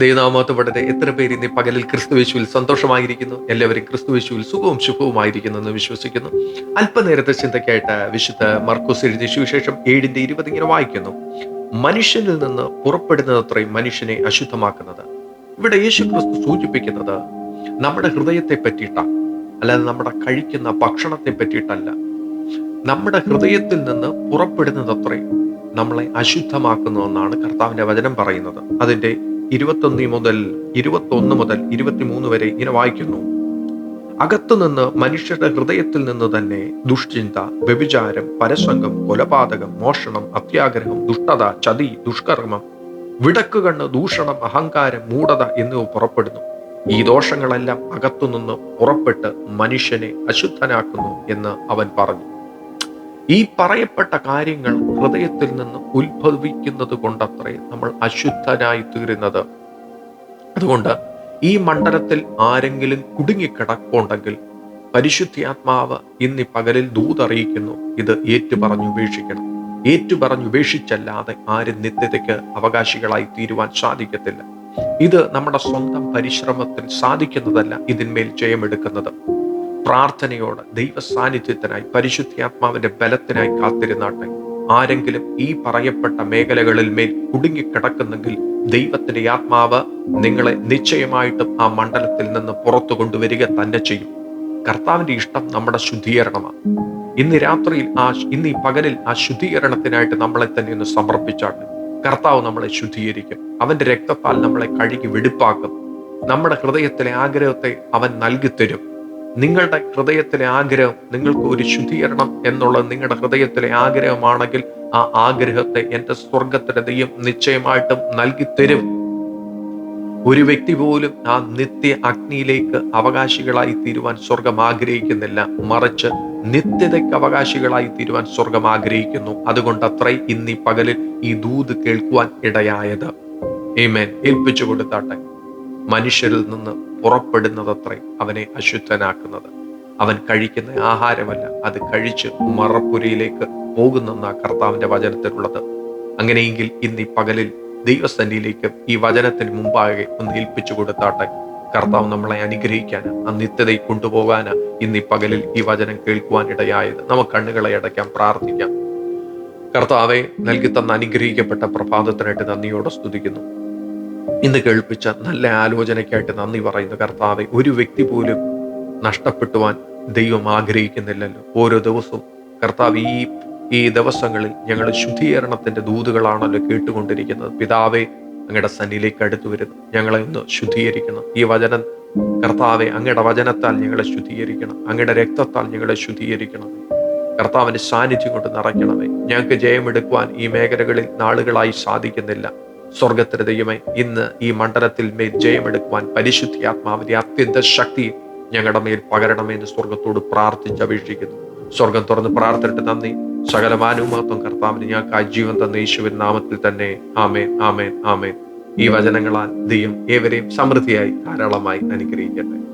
ദൈവനാമത്തോടെ എത്ര പേര് ഇന്ന് പകലിൽ ക്രിസ്തുവേശുവിൽ സന്തോഷമായിരിക്കുന്നു? എല്ലാവരും ക്രിസ്തുവേശുവിൽ സുഖവും ശുഭവുമായിരിക്കുന്നു എന്ന് വിശ്വസിക്കുന്നു. അല്പനേരത്തെ ചിന്തയ്ക്കായിട്ട് വിശുദ്ധ മർക്കോസ് എഴുതിയ സുവിശേഷം ഏഴിന്റെ ഇരുപത് ഇങ്ങനെ വായിക്കുന്നു. മനുഷ്യനിൽ നിന്ന് പുറപ്പെടുന്നതത്രയും മനുഷ്യനെ അശുദ്ധമാക്കുന്നത്. ഇവിടെ യേശു ക്രിസ്തു സൂചിപ്പിക്കുന്നത് നമ്മുടെ ഹൃദയത്തെ പറ്റിയിട്ടാണ്. അല്ലാതെ നമ്മുടെ കഴിക്കുന്ന ഭക്ഷണത്തെ പറ്റിയിട്ടല്ല. നമ്മുടെ ഹൃദയത്തിൽ നിന്ന് പുറപ്പെടുന്നതത്രയും നമ്മളെ അശുദ്ധമാക്കുന്നു എന്നാണ് കർത്താവിന്റെ വചനം പറയുന്നത്. അതിന്റെ ഇരുപത്തൊന്ന് മുതൽ ഇരുപത്തൊന്ന് മുതൽ ഇരുപത്തിമൂന്ന് വരെ ഇങ്ങനെ വായിക്കുന്നു. അകത്തുനിന്ന് മനുഷ്യരുടെ ഹൃദയത്തിൽ നിന്ന് തന്നെ ദുഷ്ചിന്ത വ്യഭിചാരം പരസംഗം കൊലപാതകം മോഷണം അത്യാഗ്രഹം ദുഷ്ടത ചതി ദുഷ്കർമ്മം വിടക്കുകണ്ണ് ദൂഷണം അഹങ്കാരം മൂഢത എന്നിവ പുറപ്പെടുന്നു. ഈ ദോഷങ്ങളെല്ലാം അകത്തുനിന്ന് പുറപ്പെട്ട് മനുഷ്യനെ അശുദ്ധനാക്കുന്നു എന്ന് അവൻ പറഞ്ഞു. ഈ പറയപ്പെട്ട കാര്യങ്ങൾ ഹൃദയത്തിൽ നിന്ന് ഉത്ഭവിക്കുന്നത് കൊണ്ടത്രേ നമ്മൾ അശുദ്ധരായി തീരുന്നത്. അതുകൊണ്ട് ഈ മണ്ഡലത്തിൽ ആരെങ്കിലും കുടുങ്ങിക്കിടപ്പുണ്ടെങ്കിൽ പരിശുദ്ധാത്മാവ് ഇന്ന് പകലിൽ ദൂതറിയിക്കുന്നു ഇത് ഏറ്റുപറഞ്ഞു ഉപേക്ഷിക്കണം. ഏറ്റുപറഞ്ഞു ഉപേക്ഷിച്ചല്ലാതെ ആരും നിത്യതയ്ക്ക് അവകാശികളായി തീരുവാൻ സാധിക്കത്തില്ല. ഇത് നമ്മുടെ സ്വന്തം പരിശ്രമത്തിൽ സാധിക്കുന്നതല്ല ഇതിന്മേൽ ജയമെടുക്കുന്നത്. പ്രാർത്ഥനയോടെ ദൈവ സാന്നിധ്യത്തിനായി പരിശുദ്ധാത്മാവിന്റെ ബലത്തിനായി കാത്തിരുന്നാട്ടെ ആരെങ്കിലും ഈ പറയപ്പെട്ട മേഖലകളിൽ മേൽ കുടുങ്ങിക്കിടക്കുന്നെങ്കിൽ ദൈവത്തിന്റെ ആത്മാവ് നിങ്ങളെ നിശ്ചയമായിട്ടും ആ മണ്ഡലത്തിൽ നിന്ന് പുറത്തു കൊണ്ടുവരിക തന്നെ ചെയ്യും. കർത്താവിന്റെ ഇഷ്ടം നമ്മുടെ ശുദ്ധീകരണമാണ്. ഇന്ന് രാത്രിയിൽ ആ ഇന്ന് ഈ പകലിൽ ആ ശുദ്ധീകരണത്തിനായിട്ട് നമ്മളെ തന്നെ ഒന്ന് സമർപ്പിച്ചാട്ടെ കർത്താവ് നമ്മളെ ശുദ്ധീകരിക്കും. അവന്റെ രക്തത്താൽ നമ്മളെ കഴുകി വെടിപ്പാക്കും. നമ്മുടെ ഹൃദയത്തിലെ ആഗ്രഹത്തെ അവൻ നൽകി തരും നിങ്ങളുടെ ഹൃദയത്തിലെ ആഗ്രഹം നിങ്ങൾക്ക് ഒരു ശുദ്ധീകരണം എന്നുള്ളത് നിങ്ങളുടെ ഹൃദയത്തിലെ ആഗ്രഹമാണെങ്കിൽ ആ ആഗ്രഹത്തെ എന്റെ സ്വർഗത്തിന്റെ ദൈവം നിശ്ചയമായിട്ടും നൽകി തരും. ഒരു വ്യക്തി പോലും ആ നിത്യ അഗ്നിയിലേക്ക് അവകാശികളായി തീരുവാൻ സ്വർഗം ആഗ്രഹിക്കുന്നില്ല. മറിച്ച് നിത്യതയ്ക്ക് അവകാശികളായി തീരുവാൻ സ്വർഗം ആഗ്രഹിക്കുന്നു. അതുകൊണ്ട് അത്രേ ഇന്നീ പകലിൽ ഈ ദൂത് കേൾക്കുവാൻ ഇടയായത്. ഏമേൻ ഏൽപ്പിച്ചു കൊടുത്താട്ടെ. മനുഷ്യരിൽ നിന്ന് പുറപ്പെടുന്നതത്രേ അവനെ അശുദ്ധനാക്കുന്നത്. അവൻ കഴിക്കുന്ന ആഹാരമല്ല അത് കഴിച്ച് മറപ്പുരയിലേക്ക് പോകുന്നെന്ന കർത്താവിന്റെ വചനത്തിലുള്ളത്. അങ്ങനെയെങ്കിൽ ഇന്ന് ഈ പകലിൽ ദൈവസന്നിയിലേക്ക് ഈ വചനത്തിന് മുമ്പാകെ ഒന്ന് ഏൽപ്പിച്ചു കൊടുത്താട്ടെ. കർത്താവ് നമ്മളെ അനുഗ്രഹിക്കാൻ ആ നിത്യതയിൽ കൊണ്ടുപോകാന് ഇന്ന് ഈ പകലിൽ ഈ വചനം കേൾക്കുവാൻ ഇടയായത്. നമുക്ക് കണ്ണുകളെ അടയ്ക്കാം പ്രാർത്ഥിക്കാം. കർത്താവെ നൽകി തന്ന അനുഗ്രഹിക്കപ്പെട്ട പ്രഭാതത്തിനായിട്ട് നന്ദിയോടെ സ്തുതിക്കുന്നു. ഇന്ന് കേൾപ്പിച്ച നല്ല ആലോചനയ്ക്കായിട്ട് നന്ദി പറയുന്നു. കർത്താവെ ഒരു വ്യക്തി പോലും നഷ്ടപ്പെട്ടുവാൻ ദൈവം ആഗ്രഹിക്കുന്നില്ലല്ലോ. ഓരോ ദിവസവും കർത്താവ് ഈ ഈ ദിവസങ്ങളിൽ ഞങ്ങൾ ശുദ്ധീകരണത്തിന്റെ ദൂതുകളാണല്ലോ കേട്ടുകൊണ്ടിരിക്കുന്നത്. പിതാവെ അങ്ങയുടെ സന്നിലേക്ക് അടുത്തു വരുന്നു. ഞങ്ങളെ ഒന്ന് ശുദ്ധീകരിക്കണം. ഈ വചനം കർത്താവെ അങ്ങയുടെ വചനത്താൽ ഞങ്ങളെ ശുദ്ധീകരിക്കണം. അങ്ങയുടെ രക്തത്താൽ ഞങ്ങളെ ശുദ്ധീകരിക്കണം. കർത്താവിന്റെ സാന്നിധ്യം കൊണ്ട് നിറയ്ക്കണമേ. ഞങ്ങൾക്ക് ജയമെടുക്കുവാൻ ഈ മേഖലകളിൽ നാളുകളായി സാധിക്കുന്നില്ല. സ്വർഗത്തിന്റെ ദൈവമേ ഇന്ന് ഈ മണ്ഡലത്തിൽ മേൽ ജയമെടുക്കുവാൻ പരിശുദ്ധി ആത്മാവിന്റെ അത്യന്ത ശക്തി ഞങ്ങളുടെ മേൽ പകരണമെന്ന് സ്വർഗത്തോട് പ്രാർത്ഥിച്ച് അപേക്ഷിക്കുന്നു സ്വർഗം തുറന്ന് പ്രാർത്ഥിട്ട് നന്ദി. സകലമാനുമാത്വം കർത്താവിന് ഞങ്ങൾക്ക് ജീവൻ തന്ന യേശുവിൻ നാമത്തിൽ തന്നെ. ആമേൻ ആമേൻ ആമേൻ. ഈ വചനങ്ങളാൽ ദൈവം ഏവരെയും സമൃദ്ധിയായി ധാരാളമായി അനുഗ്രഹിക്കട്ടെ.